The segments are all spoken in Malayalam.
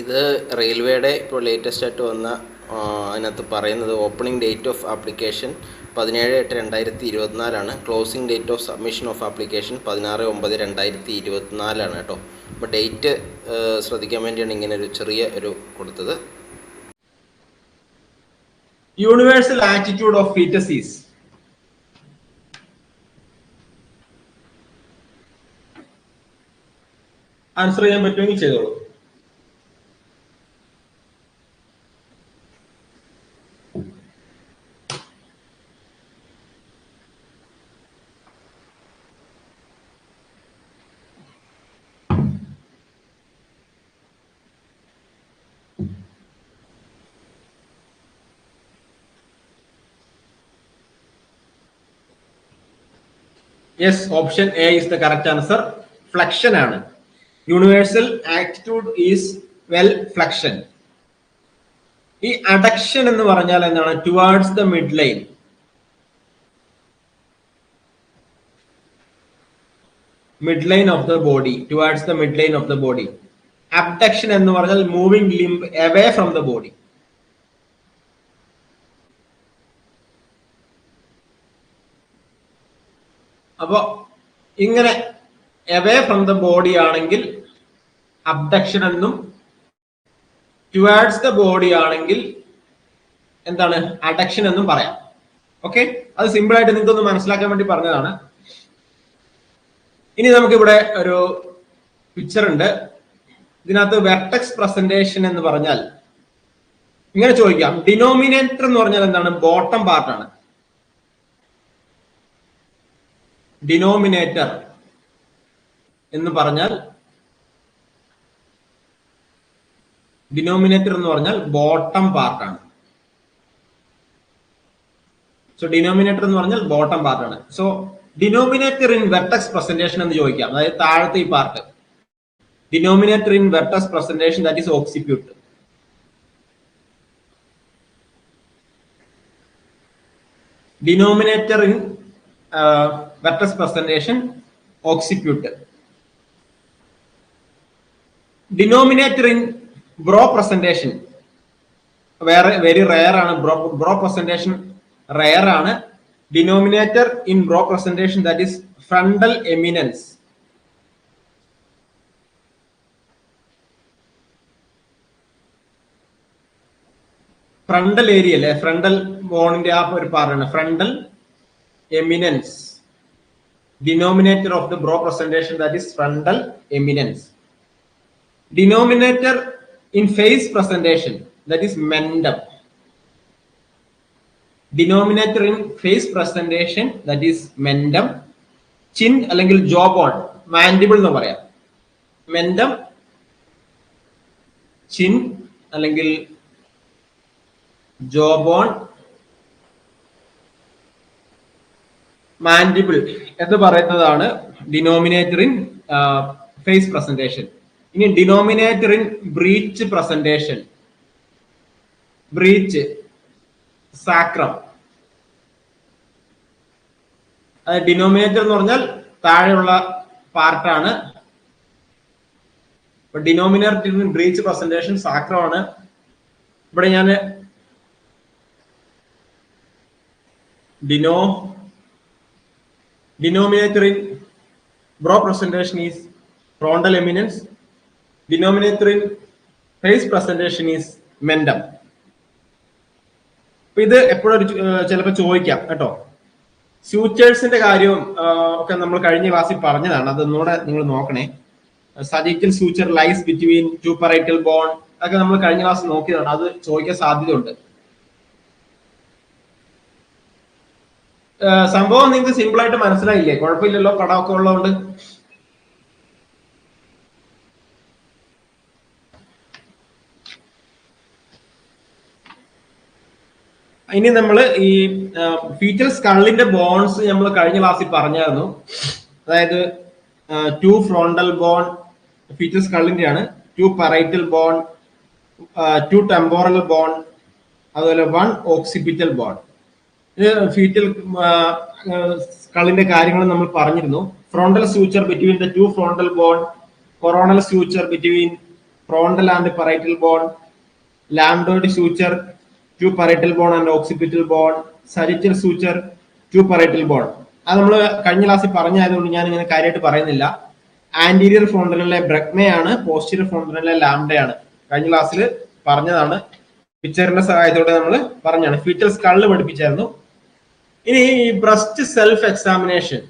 ഇത് റെയിൽവേയുടെ ഇപ്പോൾ ലേറ്റസ്റ്റ് ആയിട്ട് വന്ന അതിനകത്ത് പറയുന്നത് ഓപ്പണിംഗ് ഡേറ്റ് ഓഫ് ആപ്ലിക്കേഷൻ പതിനേഴ് എട്ട് രണ്ടായിരത്തി ഇരുപത്തിനാലാണ്. Closing date of submission of application പതിനാറ് ഒമ്പത് രണ്ടായിരത്തി ഇരുപത്തിനാലാണ് കേട്ടോ. അപ്പോൾ ഡേറ്റ് ശ്രദ്ധിക്കാൻ വേണ്ടിയാണ് ഇങ്ങനെ ഒരു ചെറിയ ഒരു കൊടുത്തത്. യൂണിവേഴ്സൽ ആറ്റിറ്റ്യൂഡ് ഓഫ് ഫീറ്റസീസ് ആൻസർ ചെയ്യാൻ പറ്റുമെങ്കിൽ ചെയ്തോളൂ. Yes option A is the correct answer flexion ആണ്. Universal attitude is well flexion ഈ അഡക്ഷൻ എന്ന് പറഞ്ഞാൽ എന്താണ്? Towards the mid line mid line of the body towards the mid line of the body abduction എന്ന് പറഞ്ഞാൽ moving limb away from the body അപ്പോ ഇങ്ങനെ എവേ ഫ്രം ദ ബോഡി ആണെങ്കിൽ അബ്ഡക്ഷൻ എന്നും ടുവേർഡ്സ് ദ ബോഡി ആണെങ്കിൽ എന്താണ് അഡക്ഷൻ എന്നും പറയാം. ഓക്കെ അത് സിമ്പിൾ ആയിട്ട് നിങ്ങൾക്ക് ഒന്ന് മനസ്സിലാക്കാൻ വേണ്ടി പറഞ്ഞതാണ്. ഇനി നമുക്കിവിടെ ഒരു പിക്ചർ ഉണ്ട്. ഇതിനകത്ത് വെർട്ടക്സ് പ്രസന്റേഷൻ എന്ന് പറഞ്ഞാൽ ഇങ്ങനെ ചോദിക്കാം. ഡിനോമിനേറ്റർ എന്ന് പറഞ്ഞാൽ എന്താണ്? ബോട്ടം പാർട്ടാണ് ഡിനോമിനേറ്റർ എന്ന് പറഞ്ഞാൽ ഡിനോമിനേറ്റർ എന്ന് പറഞ്ഞാൽ ബോട്ടം പാർട്ടാണ്. സോ ഡിനോമിനേറ്റർ എന്ന് പറഞ്ഞാൽ ബോട്ടം പാർട്ടാണ്. So denominator in vertex presentation എന്ന് ചോദിക്കാം. അതായത് താഴത്തെ ഈ part. Denominator in vertex presentation that is occiput denominator in vertex presentation occiput denominator in brow presentation വേറെ വെരി റയർ ആണ് ബ്രോ ബ്രോ പ്രസന്റേഷൻ റയർ ആണ്. Denominator in brow presentation that is frontal eminence frontal area അല്ലെ ഫ്രണ്ടൽ ബോണിന്റെ ആ ഒരു പാർട്ടാണ് frontal eminence. Denominator of the bro presentation that is frontal eminence denominator in face presentation that is mendum denominator in face presentation that is mendum chin അല്ലെങ്കിൽ ജോ ബോൺ മാൻഡിബിൾ എന്ന് പറയാം മെൻഡം ചിൻ അല്ലെങ്കിൽ ജോ ബോൺ മാൻഡിബിൾ എന്ന് പറയുന്നതാണ് ഡിനോമിനേറ്റർ ഇൻ ഫേസ് പ്രസന്റേഷൻ ഇനി denominator in breech presentation breech sacrum denominator എന്ന് പറഞ്ഞാൽ താഴെയുള്ള പാർട്ടാണ് ഡിനോമിനേറ്റർ ഇൻ ബ്രീച്ച് പ്രസന്റേഷൻ സാക്രമാണ് ഇവിടെ ഞാൻ Dino denominator in bro presentation is frontal eminence. Denominator in face presentation is mendum അപ്പൊ ഇത് എപ്പോഴും ചിലപ്പോൾ ചോദിക്കാം കേട്ടോ. സ്യൂച്ചേഴ്സിന്റെ കാര്യവും ഒക്കെ നമ്മൾ കഴിഞ്ഞ ക്ലാസ്സിൽ പറഞ്ഞതാണ്. അതൊന്നുകൂടെ നിങ്ങൾ നോക്കണേ. Sagittal suture lies between two parietal bone അതൊക്കെ നമ്മൾ കഴിഞ്ഞ ക്ലാസ് നോക്കിയതാണ്. അത് ചോദിക്കാൻ സാധ്യതയുണ്ട്. സംഭവം നിങ്ങൾക്ക് സിമ്പിൾ ആയിട്ട് മനസ്സിലായില്ലേ? കുഴപ്പമില്ലല്ലോ പടമൊക്കെ ഉള്ളതുകൊണ്ട്. ഇനി നമ്മൾ ഈ ഫീച്ചർ സ്കള്ളിന്റെ ബോൺസ് നമ്മൾ കഴിഞ്ഞ ക്ലാസ്സിൽ പറഞ്ഞായിരുന്നു. അതായത് ടു ഫ്രോണ്ടൽ ബോൺ ഫീച്ചർ സ്കള്ളിന്റെ ആണ് two parietal bone two temporal bone അതുപോലെ വൺ ഓക്സിപിറ്റൽ ബോൺ ഫീറ്റൽ കളിന്റെ കാര്യങ്ങൾ നമ്മൾ പറഞ്ഞിരുന്നു. Frontal suture between the two frontal bone coronal suture between frontal and parietal bone lambdoid suture two parietal bone and occipital bone sagittal suture two parietal bone അത് നമ്മൾ കഴിഞ്ഞ ക്ലാസ്സിൽ പറഞ്ഞായതുകൊണ്ട് ഞാൻ ഇങ്ങനെ കാര്യമായിട്ട് പറയുന്നില്ല. ആന്റീരിയർ ഫ്രോണ്ടലിലെ ബ്രഗ്മയാണ് പോസ്റ്റീരിയർ ഫ്രോണ്ടലിലെ ലാംഡയാണ് കഴിഞ്ഞ ക്ലാസ്സിൽ പറഞ്ഞതാണ്. പിക്ചറിന്റെ സഹായത്തോടെ നമ്മൾ പറഞ്ഞാണ് ഫീറ്റൽ സ്കൾ പഠിപ്പിച്ചായിരുന്നു. ഇനി ഈ ബ്രസ്റ്റ് സെൽഫ് എക്സാമിനേഷൻ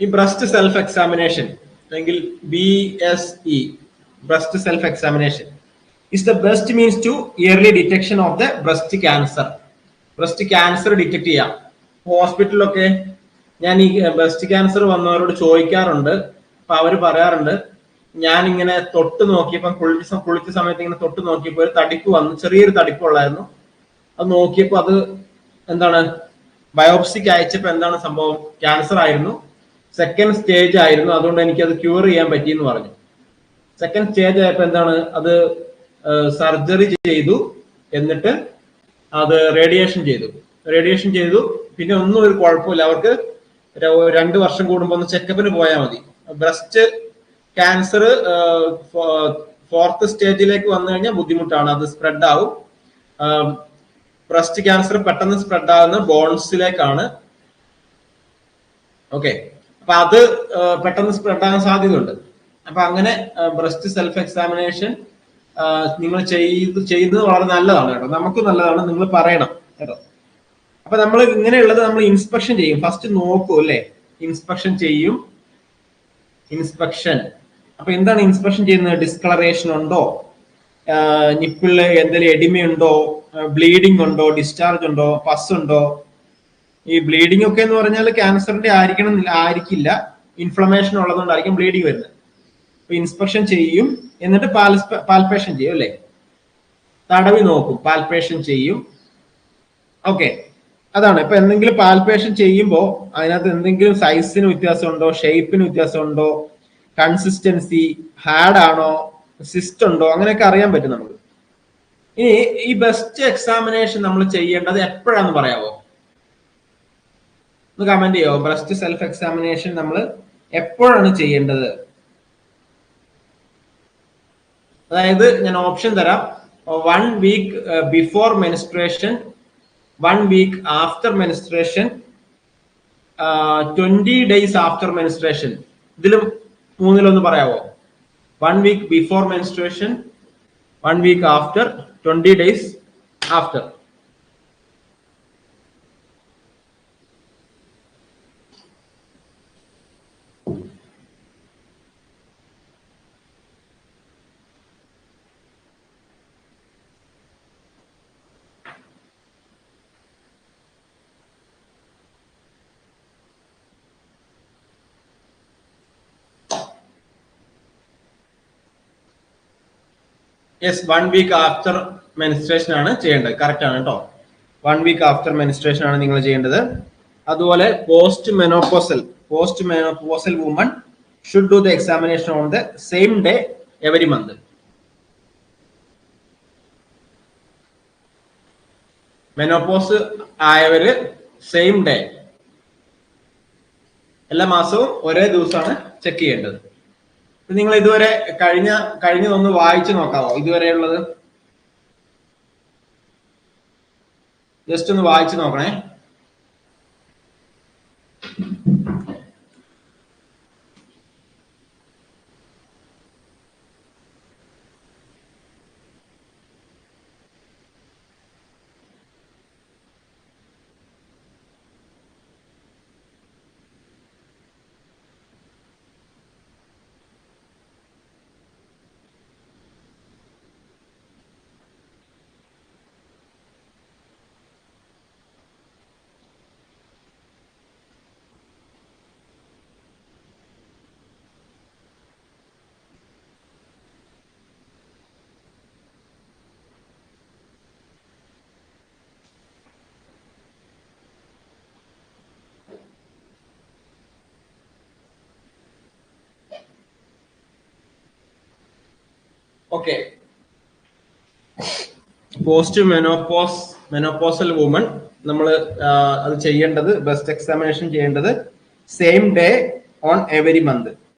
ഈ ബ്രസ്റ്റ് സെൽഫ് എക്സാമിനേഷൻ അല്ലെങ്കിൽ B S E breast self examination is the best means to early detection of the breast cancer breast cancer detect ചെയ്യാം. ഹോസ്പിറ്റലിലൊക്കെ ഞാൻ ഈ ബ്രസ്റ്റ് ക്യാൻസർ വന്നവരോട് ചോദിക്കാറുണ്ട്. അപ്പൊ അവർ പറയാറുണ്ട് ഞാൻ ഇങ്ങനെ തൊട്ട് നോക്കിയപ്പോ കുളിച്ച കുളിച്ച സമയത്ത് ഇങ്ങനെ തൊട്ട് നോക്കിയപ്പോ ഒരു തടിപ്പ് വന്നു. ചെറിയൊരു തടിപ്പ് ഉള്ളായിരുന്നു അത് നോക്കിയപ്പോ അത് എന്താണ് ബയോപ്സിക്ക് അയച്ചപ്പോ എന്താണ് സംഭവം? ക്യാൻസർ ആയിരുന്നു. സെക്കൻഡ് സ്റ്റേജ് ആയിരുന്നു. അതുകൊണ്ട് എനിക്ക് അത് ക്യൂർ ചെയ്യാൻ പറ്റി എന്ന് പറഞ്ഞു. സെക്കൻഡ് സ്റ്റേജ് ആയപ്പോ എന്താണ് അത് സർജറി ചെയ്തു. എന്നിട്ട് അത് റേഡിയേഷൻ ചെയ്തു. റേഡിയേഷൻ ചെയ്തു. പിന്നെ ഒന്നും ഒരു കുഴപ്പമില്ല. അവർക്ക് രണ്ട് വർഷം കൂടുമ്പോൾ ഒന്ന് ചെക്കപ്പിന് പോയാൽ മതി. ബ്രസ്റ്റ് ക്യാൻസർ ഫോർത്ത് സ്റ്റേജിലേക്ക് വന്നു കഴിഞ്ഞാൽ ബുദ്ധിമുട്ടാണ്. അത് സ്പ്രെഡ് ആവും. ബ്രസ്റ്റ് ക്യാൻസർ പെട്ടെന്ന് സ്പ്രെഡ് ആകുന്ന ബോൺസിലേക്കാണ് ഓക്കെ അപ്പൊ അത് പെട്ടെന്ന് സ്പ്രെഡ് ആകാൻ സാധ്യതയുണ്ട്. അപ്പൊ അങ്ങനെ ബ്രസ്റ്റ് സെൽഫ് എക്സാമിനേഷൻ നിങ്ങൾ ചെയ്ത് ചെയ്യുന്നത് വളരെ നല്ലതാണ് കേട്ടോ. നമുക്ക് നല്ലതാണ്. നിങ്ങൾ പറയണം കേട്ടോ. അപ്പൊ നമ്മൾ ഇങ്ങനെയുള്ളത് നമ്മൾ ഇൻസ്പെക്ഷൻ ചെയ്യും. ഫസ്റ്റ് നോക്കും അല്ലെ? ഇൻസ്പെക്ഷൻ ചെയ്യും. ഇൻസ്പെക്ഷൻ അപ്പൊ എന്താണ് ഇൻസ്പെക്ഷൻ ചെയ്യുന്നത്? ഡിസ്കളറേഷൻ ഉണ്ടോ? നിപ്പിളിൽ എന്തെങ്കിലും എഡിമയുണ്ടോ ബ്ലീഡിംഗ് ഉണ്ടോ? ഡിസ്ചാർജ് ഉണ്ടോ? പസ് ഉണ്ടോ? ഈ ബ്ലീഡിംഗ് ഒക്കെ എന്ന് പറഞ്ഞാൽ ക്യാൻസറിന്റെ ആയിരിക്കണം ആയിരിക്കില്ല. ഇൻഫ്ലമേഷൻ ഉള്ളതുകൊണ്ടായിരിക്കും ബ്ലീഡിംഗ് വരുന്നത്. അപ്പൊ ഇൻസ്പെക്ഷൻ ചെയ്യും. എന്നിട്ട് പാൽപേഷൻ ചെയ്യും അല്ലേ? തടവി നോക്കും. പാൽപേഷൻ ചെയ്യും. ഓക്കെ. അതാണ്. ഇപ്പൊ എന്തെങ്കിലും പാൽപേഷൻ ചെയ്യുമ്പോൾ അതിനകത്ത് എന്തെങ്കിലും സൈസിന് വ്യത്യാസമുണ്ടോ? ഷേപ്പിന് വ്യത്യാസമുണ്ടോ? കൺസിസ്റ്റൻസി ഹാർഡ് ആണോ സിസ്റ്റ് ഉണ്ടോ അങ്ങനെയൊക്കെ അറിയാൻ പറ്റും നമുക്ക്. ഇനി ഈ ബെസ്റ്റ് എക്സാമിനേഷൻ നമ്മൾ ചെയ്യേണ്ടത് എപ്പോഴാന്ന് പറയാവോ? ഒന്ന് കമന്റ് ചെയ്യോ? ബെസ്റ്റ് സെൽഫ് എക്സാമിനേഷൻ നമ്മൾ എപ്പോഴാണ് ചെയ്യേണ്ടത്? അതായത് ഞാൻ ഓപ്ഷൻ തരാം. One week before menstruation one week after menstruation twenty days after menstruation ഇതിലും മൂന്നിലൊന്ന് പറയാവോ? One week before menstruation one week after twenty days after yes one week after menstruation ആണ് ചെയ്യേണ്ടത്. കറക്റ്റ് ആണ് കേട്ടോ വൺ വീക്ക് ആഫ്റ്റർ മെനിസ്ട്രേഷൻ ആണ് നിങ്ങൾ ചെയ്യേണ്ടത്. അതുപോലെ post menopausal post menopausal woman should do the examination on the same day every month menopause ആയവര് same day എല്ലാ മാസവും ഒരേ ദിവസമാണ് ചെക്ക് ചെയ്യേണ്ടത്. നിങ്ങൾ ഇതുവരെ കഴിഞ്ഞ കഴിഞ്ഞതൊന്ന് വായിച്ചു നോക്കാവോ? ഇതുവരെയുള്ളത് ജസ്റ്റ് ഒന്ന് വായിച്ചു നോക്കണേ. Okay post menopause menopausal woman നമ്മൾ അത് ചെയ്യേണ്ടത് ബെസ്റ്റ് എക്സാമിനേഷൻ ചെയ്യേണ്ടത് same day on every month